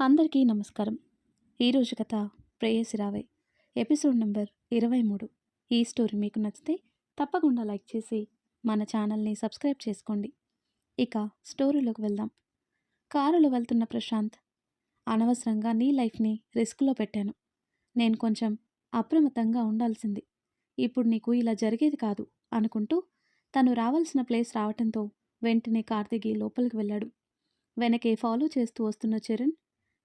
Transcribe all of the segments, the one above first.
అందరికీ నమస్కారం. ఈరోజు కథ ప్రేయసి రావే. ఎపిసోడ్ నెంబర్ ఇరవై మూడు. ఈ స్టోరీ మీకు నచ్చితే తప్పకుండా లైక్ చేసి మన ఛానల్ని సబ్స్క్రైబ్ చేసుకోండి. ఇక స్టోరీలోకి వెళ్దాం. కారులో వెళ్తున్న ప్రశాంత్ అనవసరంగా నీ లైఫ్ని రిస్క్లో పెట్టాను. నేను కొంచెం అప్రమత్తంగా ఉండాల్సింది. ఇప్పుడు నీకు ఇలా జరిగేది కాదు అనుకుంటూ తను రావాల్సిన ప్లేస్ రావటంతో వెంటనే కార్ దిగి లోపలికి వెళ్ళాడు. వెనకే ఫాలో చేస్తూ వస్తున్న చరణ్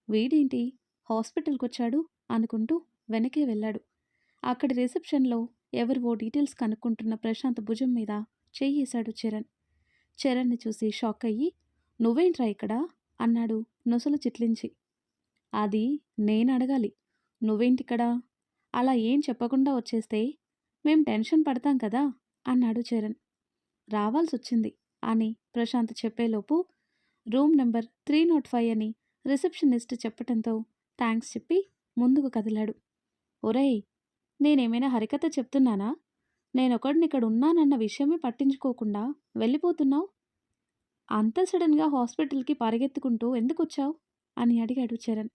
వీడేంటి? హాస్పిటల్కి వచ్చాడు అనుకుంటూ వెనకే వెళ్ళాడు. అక్కడి రిసెప్షన్లో ఎవరివో డీటెయిల్స్ కనుక్కుంటున్న ప్రశాంత్ భుజం మీద చెయ్యేశాడు చరణ్. చరణ్ని చూసి షాక్ అయ్యి నువ్వేంట్రా ఇక్కడ? అన్నాడు నొసలు చిట్లించి. అది నేను అడగాలి. నువ్వేంటిక్కడ? అలా ఏం చెప్పకుండా వచ్చేస్తే మేం టెన్షన్ పడతాం కదా? అన్నాడు చరణ్. రావాల్సి వచ్చింది అని Prashanth చెప్పేలోపు room number three not five అని రిసెప్షనిస్ట్ చెప్పటంతో థ్యాంక్స్ చెప్పి ముందుకు కదిలాడు. ఒరేయ్ నేనేమైనా హరికథ చెప్తున్నానా? నేనొకడిని ఇక్కడ ఉన్నానన్న విషయమే పట్టించుకోకుండా వెళ్ళిపోతున్నావు? అంత సడన్గా హాస్పిటల్కి పరిగెత్తుకుంటూ ఎందుకు వచ్చావు అని అడిగాడు చరణ్.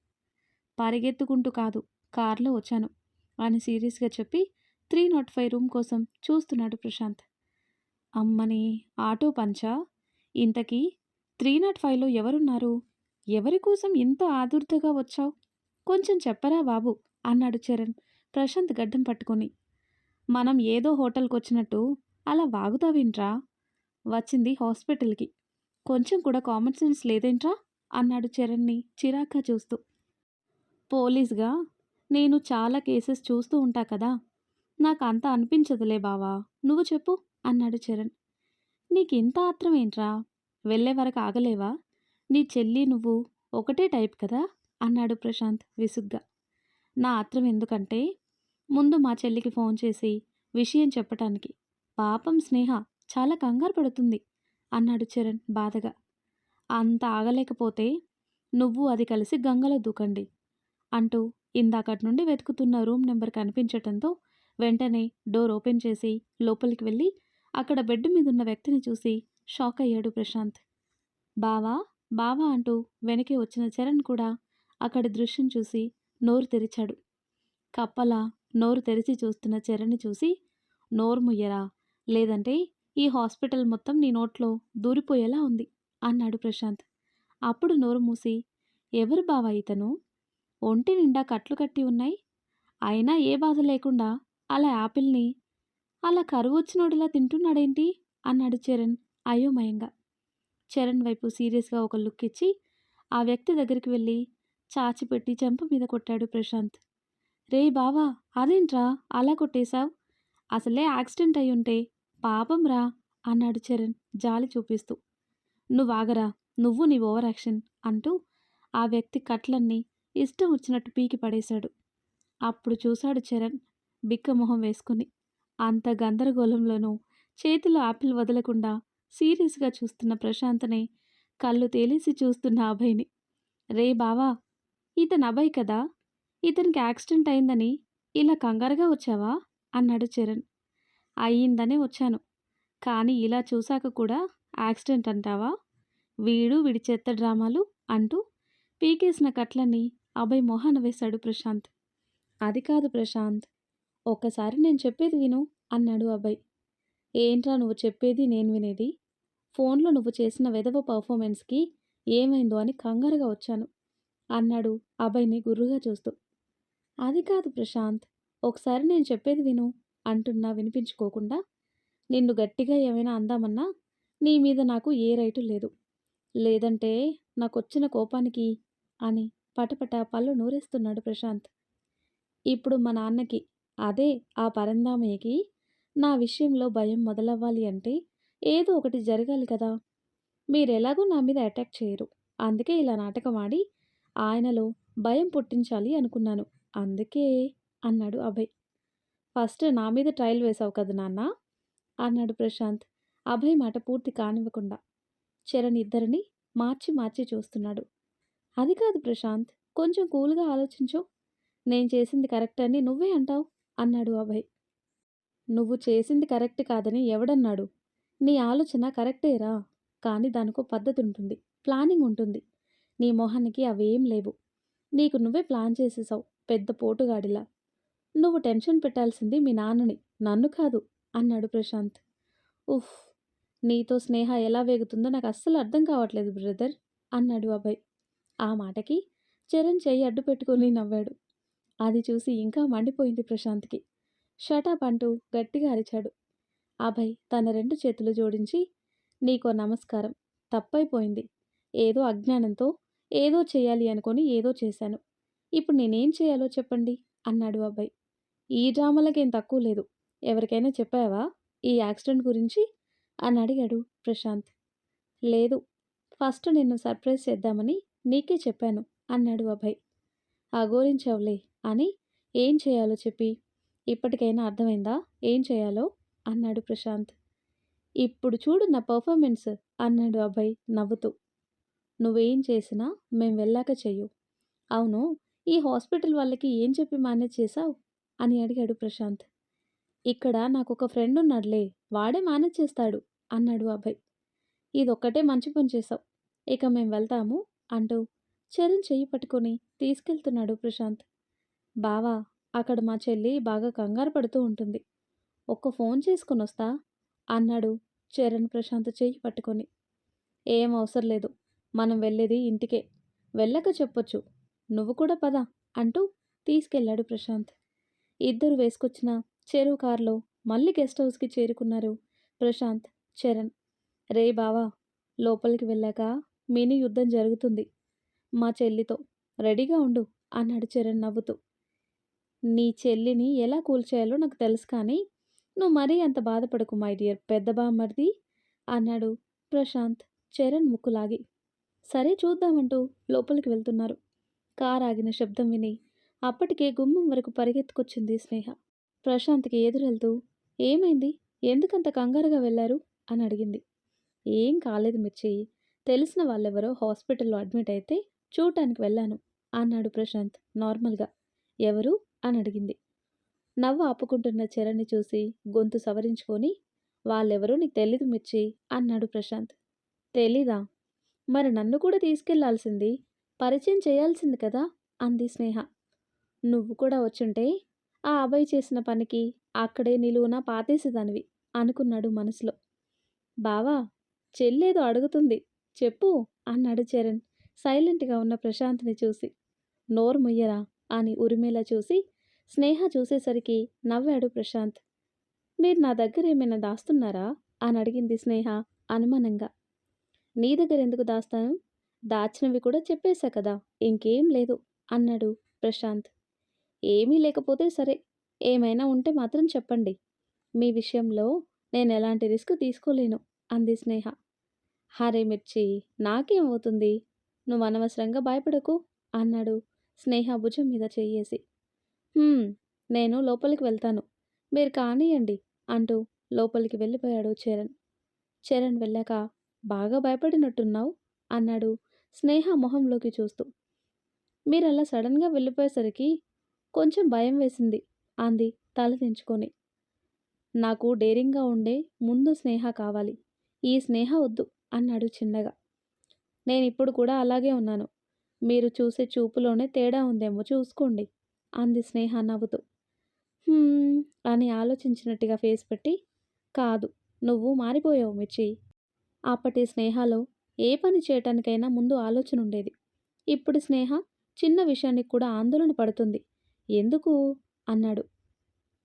పరిగెత్తుకుంటూ కాదు కార్లో వచ్చాను అని సీరియస్గా చెప్పి త్రీ నాట్ ఫైవ్ రూమ్ కోసం చూస్తున్నాడు ప్రశాంత్. అమ్మని ఆటో పంచా? ఇంతకీ త్రీ నాట్ ఫైవ్లో ఎవరున్నారు? ఎవరి కోసం ఇంత ఆదుర్తగా వచ్చావు? కొంచెం చెప్పరా బాబు? అన్నాడు చరణ్ ప్రశాంత్ గడ్డం పట్టుకొని. మనం ఏదో హోటల్కి వచ్చినట్టు అలా వాగుతావేంట్రా వచ్చింది హాస్పిటల్కి. కొంచెం కూడా కామన్ సెన్స్ లేదేంట్రా? అన్నాడు చరణ్ని చిరాగ్గా చూస్తూ. పోలీస్గా? నేను చాలా కేసెస్ చూస్తూ ఉంటా కదా? నాకు అంత అనిపించదులే బావా. నువ్వు చెప్పు అన్నాడు చరణ్. నీకింత ఆత్రం ఏంట్రా? వెళ్ళే వరకు ఆగలేవా? నీ చెల్లి నువ్వు ఒకటే టైప్ కదా? అన్నాడు ప్రశాంత్ విసుగ్గా. నా ఆత్రం ఎందుకంటే ముందు మా చెల్లికి ఫోన్ చేసి విషయం చెప్పటానికి. పాపం స్నేహ చాలా కంగారు పడుతుంది అన్నాడు చరణ్ బాధగా. అంత ఆగలేకపోతే నువ్వు అది కలిసి గంగలో దూకండి అంటూ ఇందాకటి నుండి వెతుకుతున్న రూమ్ నెంబర్ కనిపించటంతో వెంటనే డోర్ ఓపెన్ చేసి లోపలికి వెళ్ళి అక్కడ బెడ్ మీదున్న వ్యక్తిని చూసి షాక్ అయ్యాడు ప్రశాంత్. బావా బావా అంటూ వెనక్కి వచ్చిన చరణ్ కూడా అక్కడి దృశ్యం చూసి నోరు తెరిచాడు. కప్పలా నోరు తెరిచి చూస్తున్న చరణ్ని చూసి నోరు ముయ్యరా? లేదంటే ఈ హాస్పిటల్ మొత్తం నీ నోట్లో దూరిపోయేలా ఉంది అన్నాడు ప్రశాంత్. అప్పుడు నోరు మూసి ఎవరు బావా ఇతను? ఒంటి నిండా కట్లు కట్టి ఉన్నాయి. అయినా ఏ బాధ లేకుండా అలా యాపిల్ని అలా కరువు వచ్చినోడిలా తింటున్నాడేంటి? అన్నాడు చరణ్ అయోమయంగా. చరణ్ వైపు సీరియస్గా ఒక లుక్ ఇచ్చి ఆ వ్యక్తి దగ్గరికి వెళ్ళి చాచిపెట్టి చెంప మీద కొట్టాడు ప్రశాంత్. రే బావా అదేంట్రా? అలా కొట్టేశావు? అసలే యాక్సిడెంట్ అయి ఉంటే పాపం రా అన్నాడు చరణ్ జాలి చూపిస్తూ. నువ్వు ఆగరా నువ్వు నీ ఓవర్ యాక్షన్ అంటూ ఆ వ్యక్తి కట్లన్నీ ఇష్టం వచ్చినట్టు పీకి పడేశాడు. అప్పుడు చూశాడు చరణ్ బిక్కమొహం వేసుకుని అంత గందరగోళంలోనూ చేతిలో ఆపిల్ వదలకుండా సీరియస్గా చూస్తున్న ప్రశాంత్ని కళ్ళు తేలేసి చూస్తున్న అభయ్ని. రే బావా ఇతను అభయ్ కదా? ఇతనికి యాక్సిడెంట్ అయిందని ఇలా కంగారుగా వచ్చావా? అన్నాడు చరణ్. అయ్యిందనే వచ్చాను. కానీ ఇలా చూశాక కూడా యాక్సిడెంట్ అంటావా? వీడు వీడి చెత్త డ్రామాలు అంటూ పీకేసిన కట్లని అభయ్ మొహాన వేశాడు ప్రశాంత్. అది కాదు ప్రశాంత్. ఒక్కసారి నేను చెప్పేది విను అన్నాడు అభయ్. ఏంట్రా నువ్వు చెప్పేది నేను వినేది? ఫోన్లో నువ్వు చేసిన వెధవ పర్ఫార్మెన్స్కి ఏమైందో అని కంగారుగా వచ్చాను. అన్నాడు అభయ్ని గుర్రుగా చూస్తూ. అది కాదు ప్రశాంత్ ఒకసారి నేను చెప్పేది విను అంటున్నా వినిపించుకోకుండా. నిన్ను గట్టిగా ఏమైనా అందామన్నా నీ మీద నాకు ఏ రైటు లేదు. లేదంటే నాకొచ్చిన కోపానికి అని పటపట పళ్ళు నూరేస్తున్నాడు ప్రశాంత్. ఇప్పుడు మా నాన్నకి అదే ఆ పరందామయ్యకి నా విషయంలో భయం మొదలవ్వాలి అంటే ఏదో ఒకటి జరగాలి కదా. మీరెలాగూ నా మీద అటాక్ చేయరు. అందుకే ఇలా నాటకం ఆడి ఆయనలో భయం పుట్టించాలి అనుకున్నాను. అందుకే అన్నాడు అభయ్. ఫస్ట్ నా మీద ట్రయల్ వేశావు కదా నాన్న? అన్నాడు ప్రశాంత్. అభయ్ మాట పూర్తి కానివ్వకుండా. చరణ్ ఇద్దరిని మార్చి మార్చి చూస్తున్నాడు. అది కాదు ప్రశాంత్ కొంచెం కూల్గా ఆలోచించు. నేను చేసింది కరెక్ట్ అని నువ్వే అంటావు అన్నాడు అభయ్. నువ్వు చేసింది కరెక్ట్ కాదని ఎవడన్నాడు? నీ ఆలోచన కరెక్టేరా కానీ దానికో పద్ధతి ఉంటుంది ప్లానింగ్ ఉంటుంది. నీ మొహానికి అవేం లేవు. నీకు నువ్వే ప్లాన్ చేసేసావు పెద్ద పోటుగాడిలా. నువ్వు టెన్షన్ పెట్టాల్సింది మీ నాన్నని. నన్ను కాదు అన్నాడు ప్రశాంత్. ఉఫ్! నీతో స్నేహ ఎలా వేగుతుందో నాకు అస్సలు అర్థం కావట్లేదు బ్రదర్ అన్నాడు అభయ్. ఆ మాటకి చరణ్ చెయ్యి అడ్డు పెట్టుకుని నవ్వాడు. అది చూసి ఇంకా మండిపోయింది ప్రశాంత్కి. షటప్ అంటూ గట్టిగా అరిచాడు. అభయ్ తన రెండు చేతులు జోడించి నీకో నమస్కారం. తప్పైపోయింది. ఏదో అజ్ఞానంతో ఏదో చేయాలి అనుకొని ఏదో చేశాను. ఇప్పుడు నేనేం చేయాలో చెప్పండి? అన్నాడు అబ్బాయి ఈ డ్రామాలకేం తక్కువ లేదు. ఎవరికైనా చెప్పావా? ఈ యాక్సిడెంట్ గురించి? అని అడిగాడు ప్రశాంత్. లేదు. ఫస్ట్ నిన్ను సర్ప్రైజ్ చేద్దామని నీకే చెప్పాను అన్నాడు అభయ్. అఘోరించవులే అని ఏం చేయాలో చెప్పి? ఇప్పటికైనా అర్థమైందా? ఏం చేయాలో? అన్నాడు ప్రశాంత్. ఇప్పుడు చూడు నా పర్ఫార్మెన్స్ అన్నాడు అభయ్ నవ్వుతూ. నువ్వేం చేసినా మేం వెళ్ళాక చెయ్యు. అవును ఈ హాస్పిటల్ వాళ్ళకి ఏం చెప్పి మేనేజ్ చేశావు? అని అడిగాడు ప్రశాంత్. ఇక్కడ నాకు ఒక ఫ్రెండ్ ఉన్నాడులే వాడే మేనేజ్ చేస్తాడు అన్నాడు అభయ్. ఇదొక్కటే మంచి పని చేశావు. ఇక మేం వెళ్తాము అంటూ చరణ్ చెయ్యి పట్టుకొని తీసుకెళ్తున్నాడు ప్రశాంత్. బావా అక్కడ మా చెల్లి బాగా కంగారు పడుతూ ఉంటుంది. ఒక్క ఫోన్ చేసుకుని వస్తా? అన్నాడు చరణ్ ప్రశాంత్ చేయి పట్టుకొని. ఏం అవసరం లేదు. మనం వెళ్ళేది ఇంటికే. వెళ్ళక చెప్పొచ్చు. నువ్వు కూడా పద అంటూ తీసుకెళ్ళాడు ప్రశాంత్. ఇద్దరు వేసుకొచ్చిన చెరువు కారులో మళ్ళీ గెస్ట్ హౌస్కి చేరుకున్నారు ప్రశాంత్ చరణ్. రే బావా లోపలికి వెళ్ళాక మినీ యుద్ధం జరుగుతుంది. మా చెల్లితో రెడీగా ఉండు అన్నాడు చరణ్ నవ్వుతూ. నీ చెల్లిని ఎలా కూల్చేయాలో నాకు తెలుసు కానీ నువ్వు మరీ అంత బాధపడకు మై డియర్ పెద్ద బామ్మర్ది అన్నాడు ప్రశాంత్ చరణ్ ముక్కులాగి. సరే చూద్దామంటూ లోపలికి వెళ్తున్నారు. కార్ ఆగిన శబ్దం విని అప్పటికే గుమ్మం వరకు పరిగెత్తుకొచ్చింది స్నేహ. ప్రశాంత్కి ఎదురెళ్తూ ఏమైంది? ఎందుకంత కంగారుగా వెళ్ళారు? అని అడిగింది. ఏం కాలేదు మిర్చి. తెలిసిన వాళ్ళెవరో హాస్పిటల్లో అడ్మిట్ అయితే చూడటానికి వెళ్ళాను అన్నాడు ప్రశాంత్ నార్మల్గా. ఎవరు? అని అడిగింది నవ్వు ఆపుకుంటున్న చరణ్ని చూసి గొంతు సవరించుకొని వాళ్ళెవరో నీకు తెలీదు మిర్చి అన్నాడు ప్రశాంత్. తెలీదా? మరి నన్ను కూడా తీసుకెళ్ళాల్సింది? పరిచయం చేయాల్సింది కదా? అంది స్నేహ. నువ్వు కూడా వచ్చుంటే ఆ అబ్బాయి చేసిన పనికి అక్కడే నిలువున పాతేసేదానివి అనుకున్నాడు మనసులో. బావా చెల్లేదో అడుగుతుంది. చెప్పు అన్నాడు చరణ్ సైలెంట్గా ఉన్న ప్రశాంత్ని చూసి. నోరు ముయ్యరా? అని ఉరిమేలా చూసి స్నేహ చూసేసరికి నవ్వాడు ప్రశాంత్. మీరు నా దగ్గర ఏమైనా దాస్తున్నారా? అని అడిగింది స్నేహ అనుమానంగా. నీ దగ్గర ఎందుకు దాస్తాను? దాచినవి కూడా చెప్పేశా కదా ఇంకేం లేదు అన్నాడు ప్రశాంత్. ఏమీ లేకపోతే సరే ఏమైనా ఉంటే మాత్రం చెప్పండి. మీ విషయంలో నేను ఎలాంటి రిస్క్ తీసుకోలేను అంది స్నేహ. హరే మిర్చి నాకేమవుతుంది నువ్వు అనవసరంగా భయపడకు అన్నాడు స్నేహ భుజం మీద చెయ్యేసి. నేను లోపలికి వెళ్తాను. మీరు కానియండి అంటూ లోపలికి వెళ్ళిపోయాడు చరణ్. చరణ్ వెళ్ళాక బాగా భయపడినట్టున్నావు? అన్నాడు స్నేహ మొహంలోకి చూస్తూ. మీరు అలా సడన్గా వెళ్ళిపోయేసరికి కొంచెం భయం వేసింది అంది తల దించుకొని నాకు డేరింగ్గా ఉండే ముందు స్నేహ కావాలి. ఈ స్నేహ వద్దు అన్నాడు చిన్నగా. నేను ఇప్పుడు కూడా అలాగే ఉన్నాను. మీరు చూసే చూపులోనే తేడా ఉందేమో చూసుకోండి అంది స్నేహ నవ్వుతూ. అని ఆలోచించినట్టుగా ఫేస్ పెట్టి కాదు నువ్వు మారిపోయావు మిర్చి. అప్పటి స్నేహలో ఏ పని చేయటానికైనా ముందు ఆలోచన ఉండేది. ఇప్పుడు స్నేహ చిన్న విషయానికి కూడా ఆందోళన పడుతుంది. ఎందుకు? అన్నాడు.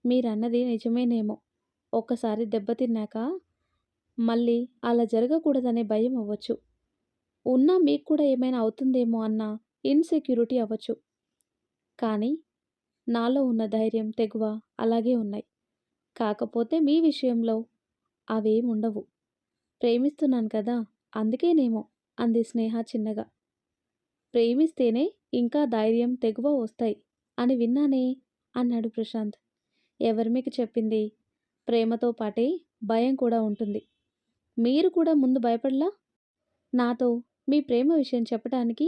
మీరన్నది నిజమేనేమో. ఒక్కసారి దెబ్బతిన్నాక మళ్ళీ అలా జరగకూడదనే భయం అవ్వచ్చు. ఉన్నా మీకు కూడా ఏమైనా అవుతుందేమో అన్న ఇన్సెక్యూరిటీ అవ్వచ్చు. కానీ నాలో ఉన్న ధైర్యం తెగువ అలాగే ఉన్నాయి. కాకపోతే మీ విషయంలో అవేముండవు ప్రేమిస్తున్నాను కదా అందుకేనేమో అంది స్నేహ చిన్నగా. ప్రేమిస్తేనే ఇంకా ధైర్యం తెగువ వస్తాయి అని విన్నానే అన్నాడు ప్రశాంత్. ఎవరు మీకు చెప్పింది? ప్రేమతో పాటే భయం కూడా ఉంటుంది. మీరు కూడా ముందు భయపడలా? నాతో మీ ప్రేమ విషయం చెప్పడానికి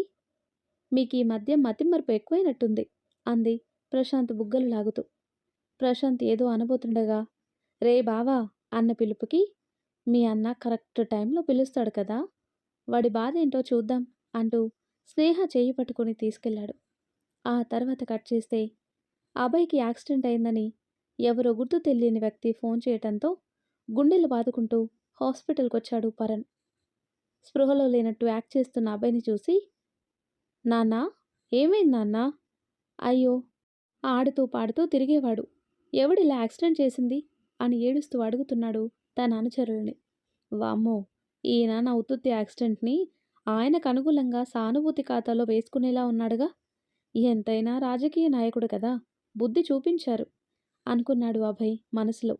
మీకు ఈ మధ్య మతిమరుపు ఎక్కువైనట్టుంది అంది ప్రశాంత్ బుగ్గలు లాగుతూ. ప్రశాంత్ ఏదో అనబోతుండగా రే బావా అన్న పిలుపుకి మీ అన్న కరెక్ట్ టైంలో పిలుస్తాడు కదా వాడి బాధ ఏంటో చూద్దాం అంటూ స్నేహ చేయి పట్టుకొని తీసుకెళ్ళాడు ఆ తర్వాత కట్ చేస్తే అభయ్కి యాక్సిడెంట్ అయిందని ఎవరో గుర్తు తెలియని వ్యక్తి ఫోన్ చేయటంతో గుండెలు బాదుకుంటూ హాస్పిటల్కి వచ్చాడు పరణ్ స్పృహలో లేనట్టు యాక్ట్ చేస్తున్న అబ్బాయిని చూసి నాన్నా ఏమైంది నాన్నా? అయ్యో ఆడుతూ పాడుతూ తిరిగేవాడు. ఎవడిలా యాక్సిడెంట్ చేసింది? అని ఏడుస్తూ అడుగుతున్నాడు తన అనుచరుల్ని. వామ్మో ఈయన నా ఉత్తుత్తి యాక్సిడెంట్ని ఆయనకు అనుకూలంగా సానుభూతి ఖాతాలో వేసుకునేలా ఉన్నాడుగా? ఎంతైనా రాజకీయ నాయకుడు కదా బుద్ధి చూపించారు అనుకున్నాడు అభయ్ మనసులో.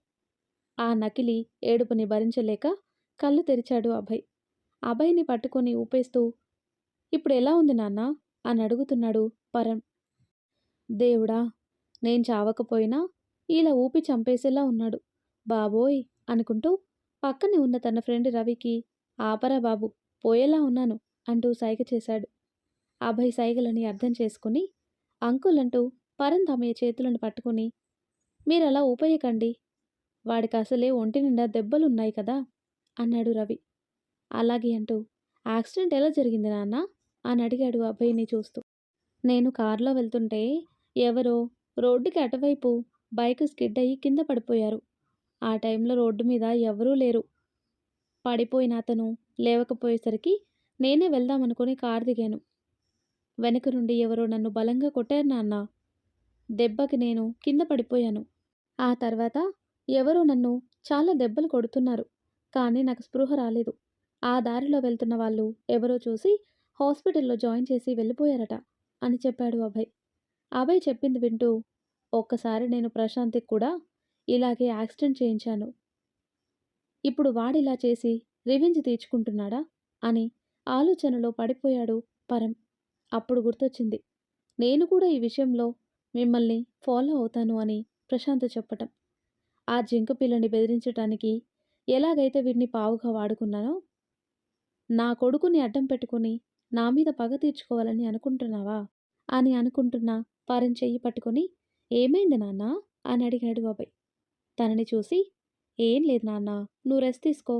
ఆ నకిలీ ఏడుపుని భరించలేక కళ్ళు తెరిచాడు అభయ్. అభయ్ని పట్టుకొని ఊపేస్తూ ఇప్పుడు ఎలా ఉంది నాన్న? అని అడుగుతున్నాడు పరం దేవుడా నేను చావకపోయినా ఇలా ఊపి చంపేసేలా ఉన్నాడు. బాబోయ్ అనుకుంటూ పక్కనే ఉన్న తన ఫ్రెండ్ రవికి ఆపరా బాబు పోయేలా ఉన్నాను అంటూ సైగ చేశాడు. అభయ్ సైగలని అర్థం చేసుకుని అంకుల్ అంటూ పరంధామయ్య చేతులను పట్టుకుని మీరలా ఊపేయకండి వాడికి అసలే ఒంటి నిండా దెబ్బలున్నాయి కదా అన్నాడు రవి. అలాగే అంటూ యాక్సిడెంట్ ఎలా జరిగింది నాన్న? అని అడిగాడు అబ్బాయిని చూస్తూ. నేను కారులో వెళ్తుంటే ఎవరో రోడ్డుకి అటువైపు బైక్ స్కిడ్ అయ్యి కింద పడిపోయారు. ఆ టైంలో రోడ్డు మీద ఎవరూ లేరు. పడిపోయిన అతను లేవకపోయేసరికి నేనే వెళ్దామనుకుని కారు దిగాను. వెనక నుండి ఎవరో నన్ను బలంగా కొట్టారు నాన్న. దెబ్బకి నేను కింద పడిపోయాను. ఆ తర్వాత ఎవరో నన్ను చాలా దెబ్బలు కొడుతున్నారు. కానీ నాకు స్పృహ రాలేదు. ఆ దారిలో వెళ్తున్న వాళ్ళు ఎవరో చూసి హాస్పిటల్లో జాయిన్ చేసి వెళ్ళిపోయారట అని చెప్పాడు అభయ్. అభయ్ చెప్పింది వింటూ ఒక్కసారి నేను ప్రశాంత్కి కూడా ఇలాగే యాక్సిడెంట్ చేయించాను. ఇప్పుడు వాడిలా చేసి రివెంజ్ తీర్చుకుంటున్నాడా? అని ఆలోచనలో పడిపోయాడు పరం. అప్పుడు గుర్తొచ్చింది నేను కూడా ఈ విషయంలో మిమ్మల్ని ఫాలో అవుతాను అని ప్రశాంత్ చెప్పటం. ఆ జింక పిల్లని బెదిరించటానికి ఎలాగైతే వీడిని పావుగా వాడుకున్నానో నా కొడుకుని అడ్డం పెట్టుకుని నా మీద పగ తీర్చుకోవాలని అనుకుంటున్నావా? అని అనుకుంటున్నా వారిని చెయ్యి పట్టుకొని ఏమైంది నాన్న? అని అడిగాడు బాబాయ్. తనని చూసి ఏం లేదు నాన్న నువ్వు రెస్ట్ తీసుకో.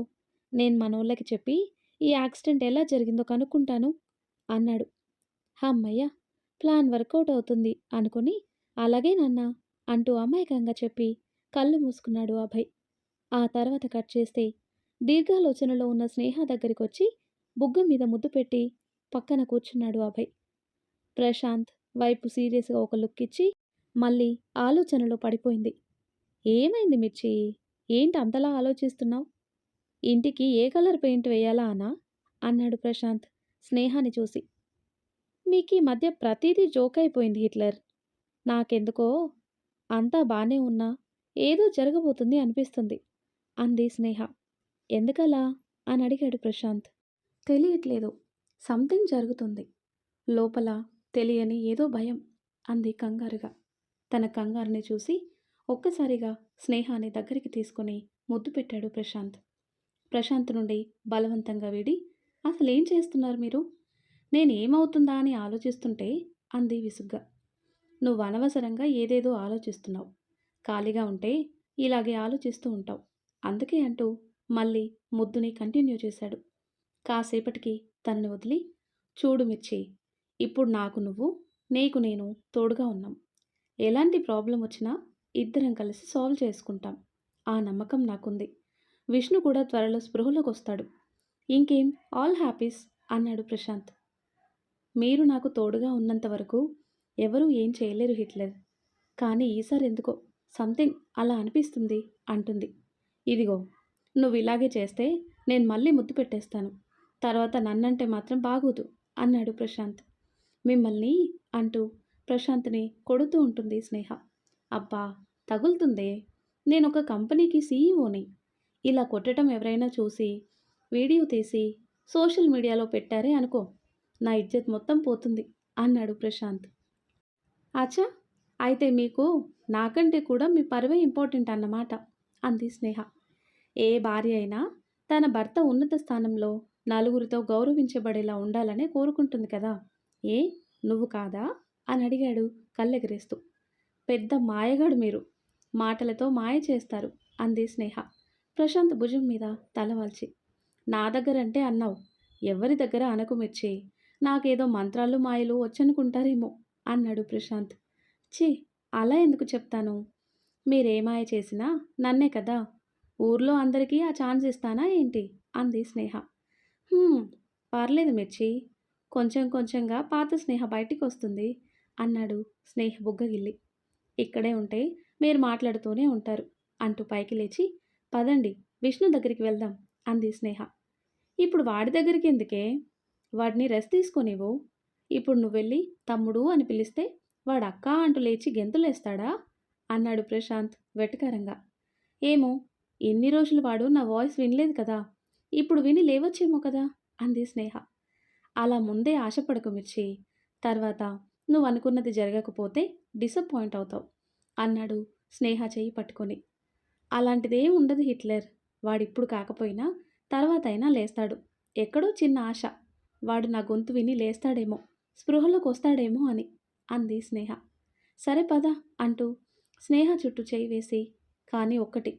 నేను మనోళ్ళకి చెప్పి ఈ యాక్సిడెంట్ ఎలా జరిగిందో కనుక్కుంటాను అన్నాడు. అమ్మయ్య ప్లాన్ వర్కౌట్ అవుతుంది అనుకుని అలాగే నాన్న అంటూ అమాయకంగా చెప్పి కళ్ళు మూసుకున్నాడు అభయ్ ఆ తర్వాత కట్ చేస్తే దీర్ఘాలోచనలో ఉన్న స్నేహ దగ్గరికి వచ్చి బుగ్గ మీద ముద్దు పెట్టి పక్కన కూర్చున్నాడు అభయ్. ప్రశాంత్ వైపు సీరియస్గా ఒక లుక్ ఇచ్చి మళ్ళీ ఆలోచనలో పడిపోయింది. ఏమైంది మిర్చి? ఏంటి అంతలా ఆలోచిస్తున్నావు? ఇంటికి ఏ కలర్ పెయింట్ వేయాలా అనా అన్నాడు ప్రశాంత్ స్నేహాన్ని చూసి. మీకు ఈ మధ్య ప్రతిదీ జోక్ అయిపోయింది హిట్లర్. నాకెందుకో అంతా బానే ఉన్నా ఏదో జరగబోతుంది అనిపిస్తుంది అంది స్నేహ. ఎందుకలా? అని అడిగాడు ప్రశాంత్. తెలియట్లేదు. సంథింగ్ జరుగుతుంది. లోపల తెలియని ఏదో భయం అంది కంగారుగా. తన కంగారుని చూసి ఒక్కసారిగా స్నేహాన్ని దగ్గరికి తీసుకుని ముద్దు పెట్టాడు ప్రశాంత్. ప్రశాంత్ నుండి బలవంతంగా వీడి అసలు ఏం చేస్తున్నారు మీరు? నేనేమవుతుందా అని ఆలోచిస్తుంటే అంది విసుగ్గా. నువ్వు అనవసరంగా ఏదేదో ఆలోచిస్తున్నావు. ఖాళీగా ఉంటే ఇలాగే ఆలోచిస్తూ ఉంటావు. అందుకే అంటూ మళ్ళీ ముద్దుని కంటిన్యూ చేశాడు. కాసేపటికి తనని వదిలి చూడు మిర్చి ఇప్పుడు నాకు నువ్వు నీకు నేను తోడుగా ఉన్నాం. ఎలాంటి ప్రాబ్లం వచ్చినా ఇద్దరం కలిసి సాల్వ్ చేసుకుంటాం. ఆ నమ్మకం నాకుంది. విష్ణు కూడా త్వరలో స్పృహలోకి వస్తాడు. ఇంకేం ఆల్ హ్యాపీస్ అన్నాడు ప్రశాంత్. మీరు నాకు తోడుగా ఉన్నంత వరకు ఎవరూ ఏం చేయలేరు హిట్లర్. కానీ ఈసారి ఎందుకో సంథింగ్ అలా అనిపిస్తుంది అంటుంది. ఇదిగో నువ్వు ఇలాగే చేస్తే నేను మళ్ళీ ముద్దు పెట్టేస్తాను. తర్వాత నన్నంటే మాత్రం బాగోదు అన్నాడు ప్రశాంత్. మిమ్మల్ని అంటూ ప్రశాంత్ని కొడుతూ ఉంటుంది స్నేహ. అబ్బా తగులుతుందే. నేను ఒక కంపెనీకి సీఈఓని. ఇలా కొట్టడం ఎవరైనా చూసి వీడియో తీసి సోషల్ మీడియాలో పెట్టారే అనుకో నా ఇజ్జత్ మొత్తం పోతుంది అన్నాడు ప్రశాంత్. అచ్చా అయితే మీకు నాకంటే కూడా మీ పరువే ఇంపార్టెంట్ అన్నమాట అంది స్నేహ. ఏ భార్య అయినా తన భర్త ఉన్నత స్థానంలో నలుగురితో గౌరవించబడేలా ఉండాలనే కోరుకుంటుంది కదా? ఏ? నువ్వు కాదా? అని అడిగాడు కళ్ళెగరేస్తూ. పెద్ద మాయగాడు మీరు. మాటలతో మాయ చేస్తారు అంది స్నేహ. ప్రశాంత్ భుజం మీద తలవాల్చి నా దగ్గర అంటే అన్నావు. ఎవరి దగ్గర అనకు మిర్చి. నాకేదో మంత్రాలు మాయలు వచ్చనుకుంటారేమో అన్నాడు ప్రశాంత్. ఛీ! అలా ఎందుకు చెప్తాను? మీరేమాయ చేసినా నన్నే కదా? ఊర్లో అందరికీ ఆ ఛాన్స్ ఇస్తానా ఏంటి? అంది స్నేహ. పర్లేదు మిర్చి. కొంచెం కొంచెంగా పాత స్నేహ బయటికి వస్తుంది అన్నాడు స్నేహ బుగ్గగిల్లి. ఇక్కడే ఉంటే మీరు మాట్లాడుతూనే ఉంటారు అంటూ పైకి లేచి పదండి విష్ణు దగ్గరికి వెళ్దాం అంది స్నేహ. ఇప్పుడు వాడి దగ్గరికి ఎందుకే? వాడిని రెస్ట్ తీసుకొనివ్వు. ఇప్పుడు నువ్వు వెళ్ళి తమ్ముడు అని పిలిస్తే వాడు అక్క అంటూ లేచి గెంతులేస్తాడా? అన్నాడు ప్రశాంత్ వెటకారంగా. ఏమో ఎన్ని రోజులు వాడు నా వాయిస్ వినలేదు కదా? ఇప్పుడు విని లేవచ్చేమో కదా? అంది స్నేహ. అలా ముందే ఆశపడకు మిర్చి. తర్వాత నువ్వు అనుకున్నది జరగకపోతే డిసప్పాయింట్ అవుతావు అన్నాడు స్నేహ చేయి పట్టుకొని. అలాంటిదేం ఉండదు హిట్లర్. వాడిప్పుడు కాకపోయినా తర్వాత అయినా లేస్తాడు. ఎక్కడో చిన్న ఆశ. వాడు నా గొంతు విని లేస్తాడేమో స్పృహలోకి వస్తాడేమో అని అంది స్నేహ. సరే పద అంటూ స్నేహ చుట్టూ చేయి వేసి కానీ ఒక్కటి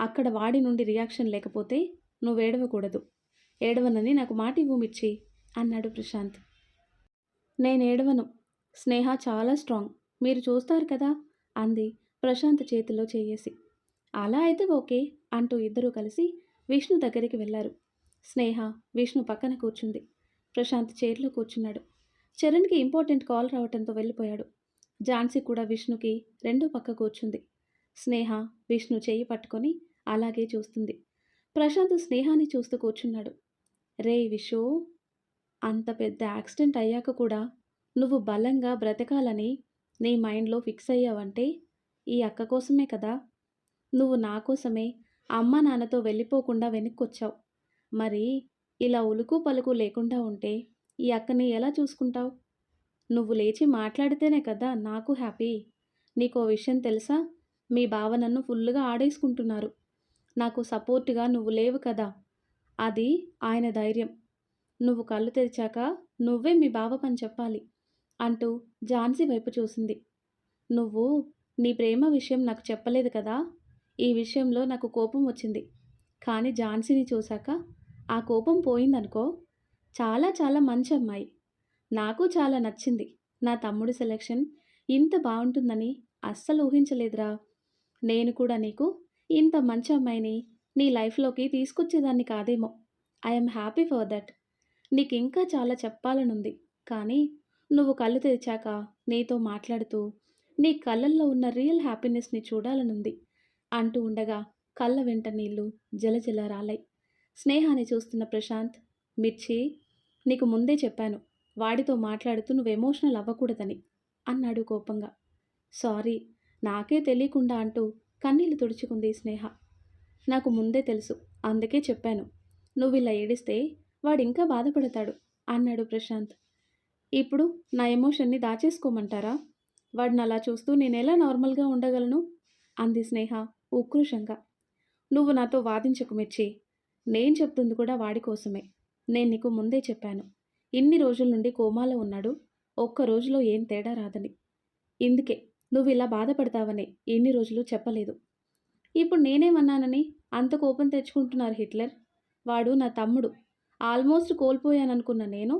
అక్కడ వాడి నుండి రియాక్షన్ లేకపోతే నువ్వు ఏడవకూడదు. ఏడవనని నాకు మాట ఇవ్వమిచ్చి అన్నాడు ప్రశాంత్. నేను ఏడవను. స్నేహ చాలా స్ట్రాంగ్. మీరు చూస్తారు కదా అంది ప్రశాంత్ చేతిలో చేయేసి. అలా అయితే ఓకే అంటూ ఇద్దరూ కలిసి విష్ణు దగ్గరికి వెళ్ళారు. స్నేహ విష్ణు పక్కన కూర్చుంది. ప్రశాంత్ చైర్లో కూర్చున్నాడు. చరణ్కి ఇంపార్టెంట్ కాల్ రావడంతో వెళ్ళిపోయాడు. ఝాన్సీ కూడా విష్ణుకి రెండో పక్క కూర్చుంది. స్నేహ విష్ణు చేయి పట్టుకొని అలాగే చూస్తుంది. ప్రశాంత్ స్నేహాన్ని చూస్తూ కూర్చున్నాడు. రే విషు అంత పెద్ద యాక్సిడెంట్ అయ్యాక కూడా నువ్వు బలంగా బ్రతకాలని నీ మైండ్లో ఫిక్స్ అయ్యావంటే ఈ అక్క కోసమే కదా. నువ్వు నా కోసమే అమ్మ నాన్నతో వెళ్ళిపోకుండా వెనక్కొచ్చావు. మరి ఇలా ఉలుకు పలుకు లేకుండా ఉంటే ఈ అక్కని ఎలా చూసుకుంటావు? నువ్వు లేచి మాట్లాడితేనే కదా నాకు హ్యాపీ. నీకో విషయం తెలుసా? మీ బావ నన్ను ఫుల్గా ఆడేసుకుంటున్నారు. నాకు సపోర్ట్గా నువ్వు లేవు కదా. అది ఆయన ధైర్యం. నువ్వు కళ్ళు తెరిచాక నువ్వే మీ బావ పని చెప్పాలి అంటూ ఝాన్సీ వైపు చూసింది. నువ్వు నీ ప్రేమ విషయం నాకు చెప్పలేదు కదా. ఈ విషయంలో నాకు కోపం వచ్చింది. కానీ ఝాన్సీని చూశాక ఆ కోపం పోయిందనుకో చాలా చాలా మంచి అమ్మాయి. నాకు చాలా నచ్చింది. నా తమ్ముడి సెలెక్షన్ ఇంత బాగుంటుందని అస్సలు ఊహించలేదురా. నేను కూడా నీకు ఇంత మంచి అమ్మాయిని నీ లైఫ్లోకి తీసుకొచ్చేదాన్ని కాదేమో. ఐఎమ్ హ్యాపీ ఫర్ దట్ నీకు ఇంకా చాలా చెప్పాలనుంది. కానీ నువ్వు కళ్ళు తెరిచాక నీతో మాట్లాడుతూ నీ కళ్ళల్లో ఉన్న రియల్ హ్యాపీనెస్ని చూడాలనుంది అంటూ ఉండగా కళ్ళ వెంట నీళ్ళు జలజల రాలాయి స్నేహాన్ని చూస్తున్న ప్రశాంత్ మిర్చి నీకు ముందే చెప్పాను వాడితో మాట్లాడుతూ నువ్వు ఎమోషనల్ అవ్వకూడదని అన్నాడు కోపంగా. సారీ నాకే తెలియకుండా అంటూ కన్నీళ్ళు తుడుచుకుంది స్నేహ. నాకు ముందే తెలుసు అందుకే చెప్పాను. నువ్వు ఇలా ఏడిస్తే వాడు ఇంకా బాధపడతాడు అన్నాడు ప్రశాంత్. ఇప్పుడు నా ఎమోషన్ని దాచేసుకోమంటారా? వాడిని అలా చూస్తూ నేను ఎలా నార్మల్గా ఉండగలను? అంది స్నేహ ఉక్రోషంగా. నువ్వు నాతో వాదించకు మిర్చి. నేను చెప్తుంది కూడా వాడి కోసమే. నేను నీకు ముందే చెప్పాను. ఇన్ని రోజుల నుండి కోమాలో ఉన్నాడు. ఒక్క రోజులో ఏం తేడా రాదని. ఇందుకే నువ్వు ఇలా బాధపడతావని ఎన్ని రోజులు చెప్పలేదు. ఇప్పుడు నేనేమన్నానని అంత కోపం తెచ్చుకుంటున్నారు హిట్లర్? వాడు నా తమ్ముడు. ఆల్మోస్ట్ కోల్పోయాననుకున్న నేను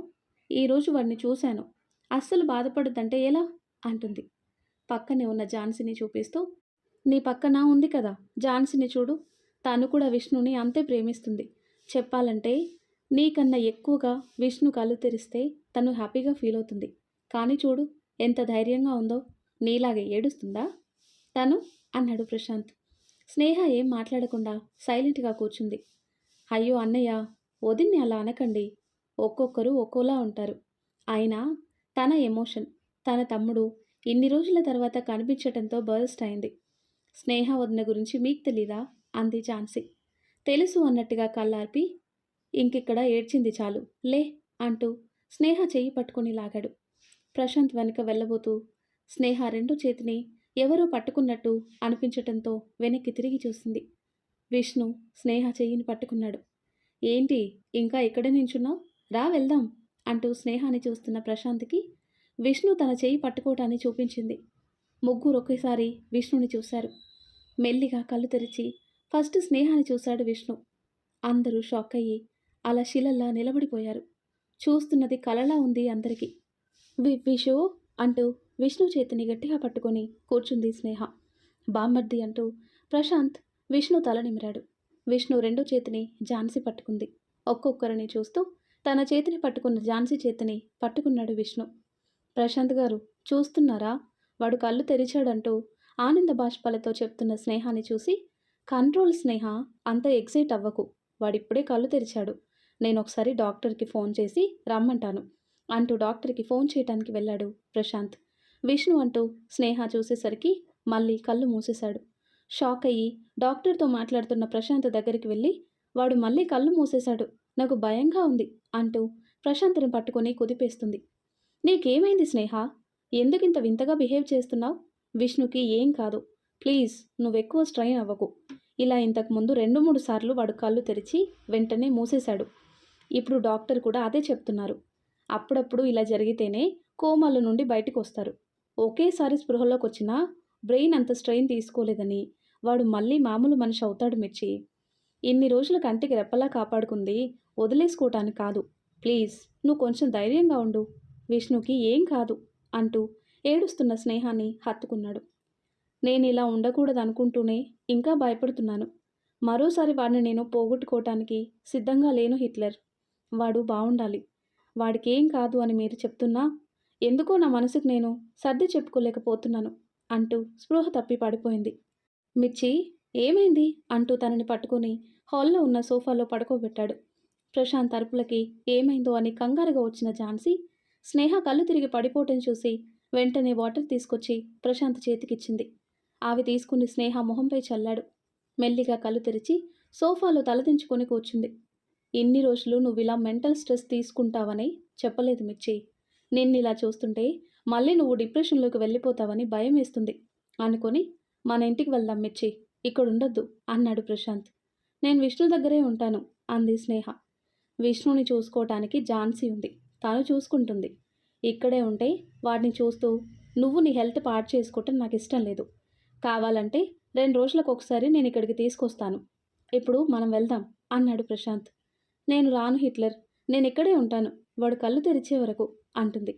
ఈరోజు వాడిని చూశాను. అస్సలు బాధపడద్దంటే ఎలా? అంటుంది. పక్కనే ఉన్న ఝాన్సీని చూపిస్తూ నీ పక్కన ఉంది కదా ఝాన్సీని చూడు. తను కూడా విష్ణుని అంతే ప్రేమిస్తుంది. చెప్పాలంటే నీకన్నా ఎక్కువగా విష్ణు కళ్ళు తెరిస్తే తను హ్యాపీగా ఫీల్ అవుతుంది కానీ చూడు ఎంత ధైర్యంగా ఉందో. నీలాగే ఏడుస్తుందా? తను అన్నాడు ప్రశాంత్. స్నేహ ఏం మాట్లాడకుండా సైలెంట్గా కూర్చుంది. అయ్యో అన్నయ్య వదిన్ని అలా అనకండి. ఒక్కొక్కరు ఒక్కోలా ఉంటారు. అయినా తన ఎమోషన్ తన తమ్ముడు ఇన్ని రోజుల తర్వాత కనిపించటంతో బర్స్ట్ అయింది. స్నేహ వదిన గురించి మీకు తెలీదా? అంది ఝాన్సీ. తెలుసు అన్నట్టుగా కళ్ళార్పి ఇంకిక్కడ ఏడ్చింది చాలు లే అంటూ స్నేహ చెయ్యి పట్టుకుని లాగాడు. ప్రశాంత్ వెనుక వెళ్ళబోతూ స్నేహ రెండు చేతిని ఎవరో పట్టుకున్నట్టు అనిపించటంతో వెనక్కి తిరిగి చూసింది. విష్ణు స్నేహ చెయ్యిని పట్టుకున్నాడు. ఏంటి ఇంకా ఇక్కడే నించున్నావు? రా వెళ్దాం అంటూ స్నేహాన్ని చూస్తున్న ప్రశాంత్కి విష్ణు తన చెయ్యి పట్టుకోవటాన్ని చూపించింది. ముగ్గురు ఒకేసారి విష్ణుని చూశారు. మెల్లిగా కళ్ళు తెరిచి ఫస్ట్ స్నేహాన్ని చూశాడు విష్ణు. అందరూ షాక్ అయ్యి అలా శిలల్లా నిలబడిపోయారు. చూస్తున్నది కలలా ఉంది అందరికీ. వి విషు అంటూ విష్ణు చేతిని గట్టిగా పట్టుకొని కూర్చుంది స్నేహ. బామ్మర్ది అంటూ ప్రశాంత్ విష్ణు తల నిమిరాడు. విష్ణు రెండో చేతిని ఝాన్సీ పట్టుకుంది. ఒక్కొక్కరిని చూస్తూ తన చేతిని పట్టుకున్న ఝాన్సీ చేతిని పట్టుకున్నాడు విష్ణు. ప్రశాంత్ గారు చూస్తున్నారా? వాడు కళ్ళు తెరిచాడంటూ ఆనంద బాష్పాలతో చెప్తున్న స్నేహాన్ని చూసి కంట్రోల్ స్నేహ అంత ఎగ్జైట్ అవ్వకు. వాడిప్పుడే కళ్ళు తెరిచాడు. నేను ఒకసారి డాక్టర్కి ఫోన్ చేసి రమ్మంటాను అంటూ డాక్టర్కి ఫోన్ చేయటానికి వెళ్ళాడు ప్రశాంత్. విష్ణు అంటూ స్నేహ చూసేసరికి మళ్ళీ కళ్ళు మూసేశాడు. షాక్ అయ్యి డాక్టర్తో మాట్లాడుతున్న ప్రశాంత్ దగ్గరికి వెళ్ళి వాడు మళ్ళీ కళ్ళు మూసేశాడు. నాకు భయంగా ఉంది అంటూ ప్రశాంత్ని పట్టుకొని కుదిపేస్తుంది. నీకేమైంది స్నేహ? ఎందుకింత వింతగా బిహేవ్ చేస్తున్నావు? విష్ణుకి ఏం కాదు. ప్లీజ్ నువ్వెక్కువ స్ట్రైన్ అవ్వకు ఇలా ఇంతకుముందు రెండు మూడు సార్లు వాడు కళ్ళు తెరిచి వెంటనే మూసేశాడు. ఇప్పుడు డాక్టర్ కూడా అదే చెప్తున్నారు. అప్పుడప్పుడు ఇలా జరిగితేనే కోమాల నుండి బయటకు వస్తారు. ఒకేసారి స్పృహలోకి వచ్చినా బ్రెయిన్ అంత స్ట్రెయిన్ తీసుకోలేదని. వాడు మళ్ళీ మామూలు మనిషి అవుతాడు మిర్చి. ఇన్ని రోజులు కంటికి రెప్పలా కాపాడుకుంది వదిలేసుకోవటానికి కాదు. ప్లీజ్ నువ్వు కొంచెం ధైర్యంగా ఉండు. విష్ణుకి ఏం కాదు అంటూ ఏడుస్తున్న స్నేహాన్ని హత్తుకున్నాడు. నేను ఇలా ఉండకూడదు అనుకుంటూనే ఇంకా భయపడుతున్నాను. మరోసారి వాడిని నేను పోగొట్టుకోవటానికి సిద్ధంగా లేను హిట్లర్. వాడు బాగుండాలి వాడికి ఏం కాదు అని మీరు చెప్తున్నా ఎందుకో నా మనసుకు నేను సర్ది చెప్పుకోలేకపోతున్నాను అంటూ స్పృహ తప్పి పడిపోయింది. మిర్చి ఏమైంది? అంటూ తనని పట్టుకొని హాల్లో ఉన్న సోఫాలో పడుకోబెట్టాడు. ప్రశాంత్ అరుపులకి ఏమైందో అని కంగారుగా వచ్చిన ఝాన్సీ స్నేహ కళ్ళు తిరిగి పడిపోవటం చూసి వెంటనే వాటర్ తీసుకొచ్చి ప్రశాంత్ చేతికిచ్చింది. ఆవి తీసుకుని స్నేహ మొహంపై చల్లాడు. మెల్లిగా కళ్ళు తెరిచి సోఫాలో తలదించుకొని కూర్చుంది. ఇన్ని రోజులు నువ్వు ఇలా మెంటల్ స్ట్రెస్ తీసుకుంటావని చెప్పలేదు మిర్చి. నిన్ను ఇలా చూస్తుంటే మళ్ళీ నువ్వు డిప్రెషన్లోకి వెళ్ళిపోతావని భయం వేస్తుంది. అనుకొని మన ఇంటికి వెళ్దాం మిర్చి ఇక్కడ ఉండొద్దు అన్నాడు ప్రశాంత్. నేను విష్ణు దగ్గరే ఉంటాను అంది స్నేహ. విష్ణుని చూసుకోవటానికి ఝాన్సీ ఉంది. తను చూసుకుంటుంది. ఇక్కడే ఉంటే వాడిని చూస్తూ నువ్వు నీ హెల్త్ పాడు చేసుకోవటం నాకు ఇష్టం లేదు. కావాలంటే రెండు రోజులకు ఒకసారి నేను ఇక్కడికి తీసుకొస్తాను. ఇప్పుడు మనం వెళ్దాం అన్నాడు ప్రశాంత్. నేను రాను హిట్లర్. నేను ఇక్కడే ఉంటాను. వాడు కళ్ళు తెరిచే వరకు అంటుంది.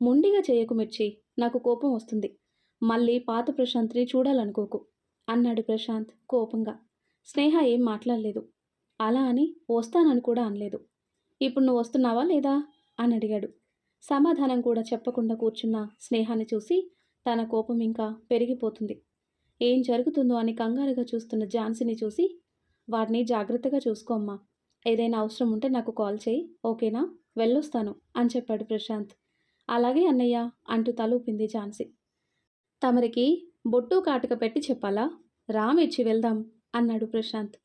మొండిగా చేయకు మిర్చి నాకు కోపం వస్తుంది. మళ్ళీ పాత ప్రశాంత్ని చూడాలనుకోకు అన్నాడు ప్రశాంత్ కోపంగా. స్నేహ ఏం మాట్లాడలేదు. అలా అని వస్తానని కూడా అనలేదు. ఇప్పుడు నువ్వు వస్తున్నావా లేదా? అని అడిగాడు. సమాధానం కూడా చెప్పకుండా కూర్చున్న స్నేహాన్ని చూసి తన కోపం ఇంకా పెరిగిపోతుంది. ఏం జరుగుతుందో అని కంగారుగా చూస్తున్న ఝాన్సీని చూసి వాడిని జాగ్రత్తగా చూసుకోమ్మా ఏదైనా అవసరం ఉంటే నాకు కాల్ చేయి ఓకేనా? వెళ్ళొస్తాను అని చెప్పాడు ప్రశాంత్. అలాగే అన్నయ్య అంటూ తలూపింది ఝాన్సీ. తమరికి బొట్టు కాటుక పెట్టి చెప్పాలా? రామిచ్చి వెళ్దాం అన్నాడు ప్రశాంత్.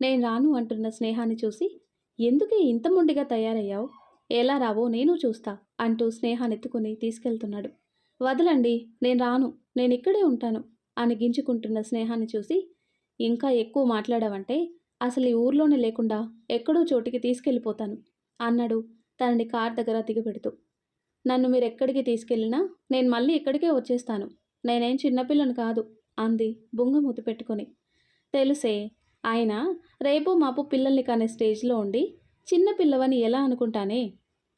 నేను రాను అంటున్న స్నేహాన్ని చూసి ఎందుకే ఇంత మొండిగా తయారయ్యావు? ఎలా రావో నేను చూస్తా అంటూ స్నేహాన్ని ఎత్తుకుని తీసుకెళ్తున్నాడు. వదలండి నేను రాను నేను ఇక్కడే ఉంటాను అని గించుకుంటున్న స్నేహాన్ని చూసి ఇంకా ఎక్కువ మాట్లాడావంటే అసలు ఈ ఊర్లోనే లేకుండా ఎక్కడో చోటికి తీసుకెళ్ళిపోతాను అన్నాడు తనని కార్ దగ్గర దిగబెడుతూ నన్ను మీరు ఎక్కడికి తీసుకెళ్ళినా నేను మళ్ళీ ఇక్కడికే వచ్చేస్తాను. నేనేం చిన్నపిల్లను కాదు అంది బుంగమూతి పెట్టుకొని. తెలుసే ఆయన రేపు మాపు పిల్లల్ని కానే స్టేజ్లో ఉండి చిన్న పిల్లవని ఎలా అనుకుంటానే?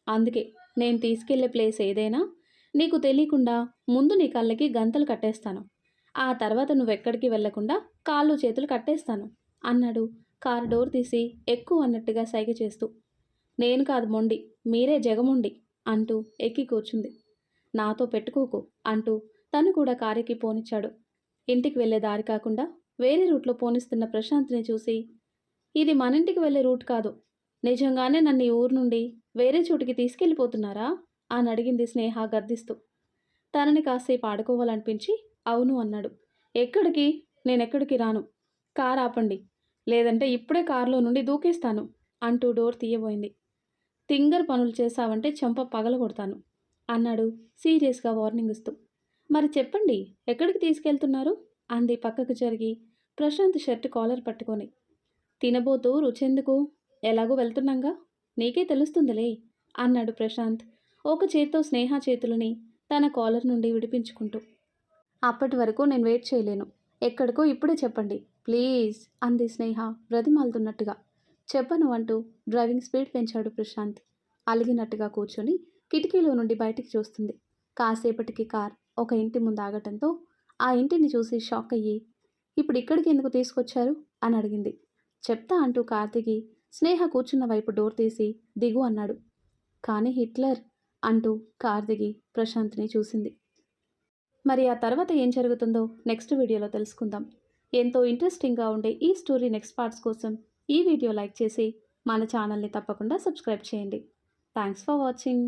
అందుకే నేను తీసుకెళ్ళే ప్లేస్ ఏదైనా నీకు తెలియకుండా ముందు నీ కళ్ళకి గంతలు కట్టేస్తాను. ఆ తర్వాత నువ్వెక్కడికి వెళ్ళకుండా కాళ్ళు చేతులు కట్టేస్తాను అన్నాడు కారు డోర్ తీసి ఎక్కువ అన్నట్టుగా సైగ చేస్తూ. నేను కాదు మొండి మీరే జగముండి అంటూ ఎక్కి కూర్చుంది. నాతో పెట్టుకోకు అంటూ తను కూడా కారుకి పోనిచ్చాడు. ఇంటికి వెళ్ళే దారి కాకుండా వేరే రూట్లో పోనిస్తున్న ప్రశాంత్ని చూసి ఇది మన ఇంటికి వెళ్ళే రూట్ కాదు నిజంగానే నన్ను ఈ ఊరు నుండి వేరే చోటికి తీసుకెళ్ళిపోతున్నారా? అని అడిగింది స్నేహ గర్దిస్తూ. తనని కాసేపు ఆడుకోవాలనిపించి అవును అన్నాడు. ఎక్కడికి? నేనెక్కడికి రాను. కార్ ఆపండి లేదంటే ఇప్పుడే కారులో నుండి దూకేస్తాను అంటూ డోర్ తీయబోయింది. తింగర్ పనులు చేశావంటే చెంప పగలగొడతాను అన్నాడు సీరియస్గా వార్నింగ్ ఇస్తూ. మరి చెప్పండి ఎక్కడికి తీసుకెళ్తున్నారు? అంది పక్కకు జరిగి ప్రశాంత్ షర్ట్ కాలర్ పట్టుకొని. తినబోతూ రుచెందుకు? ఎలాగో వెళ్తున్నాగా? నీకే తెలుస్తుందిలే అన్నాడు ప్రశాంత్ ఒక చేత్తో స్నేహ చేతులని తన కాలర్ నుండి విడిపించుకుంటూ. అప్పటి వరకు నేను వెయిట్ చేయలేను. ఎక్కడికో ఇప్పుడే చెప్పండి ప్లీజ్ అంది స్నేహ బ్రతిమాలుతున్నట్టుగా. చెప్పను అంటూ డ్రైవింగ్ స్పీడ్ పెంచాడు ప్రశాంత్. అలిగినట్టుగా కూర్చొని కిటికీలో నుండి బయటికి చూస్తుంది. కాసేపటికి కార్ ఒక ఇంటి ముందు ఆగటంతో ఆ ఇంటిని చూసి షాక్ అయ్యి ఇప్పుడు ఇక్కడికి ఎందుకు తీసుకొచ్చారు? అని అడిగింది. చెప్తా అంటూ కార్ దిగి స్నేహ కూర్చున్న వైపు డోర్ తీసి దిగు అన్నాడు. కానీ హిట్లర్ అంటూ కార్ దిగి ప్రశాంత్ని చూసింది. మరి ఆ తర్వాత ఏం జరుగుతుందో నెక్స్ట్ వీడియోలో తెలుసుకుందాం. ఎంతో ఇంట్రెస్టింగ్గా ఉండే ఈ స్టోరీ నెక్స్ట్ పార్ట్స్ కోసం ఈ వీడియో లైక్ చేసి మన ఛానల్ని తప్పకుండా సబ్స్క్రైబ్ చేయండి. Thanks for watching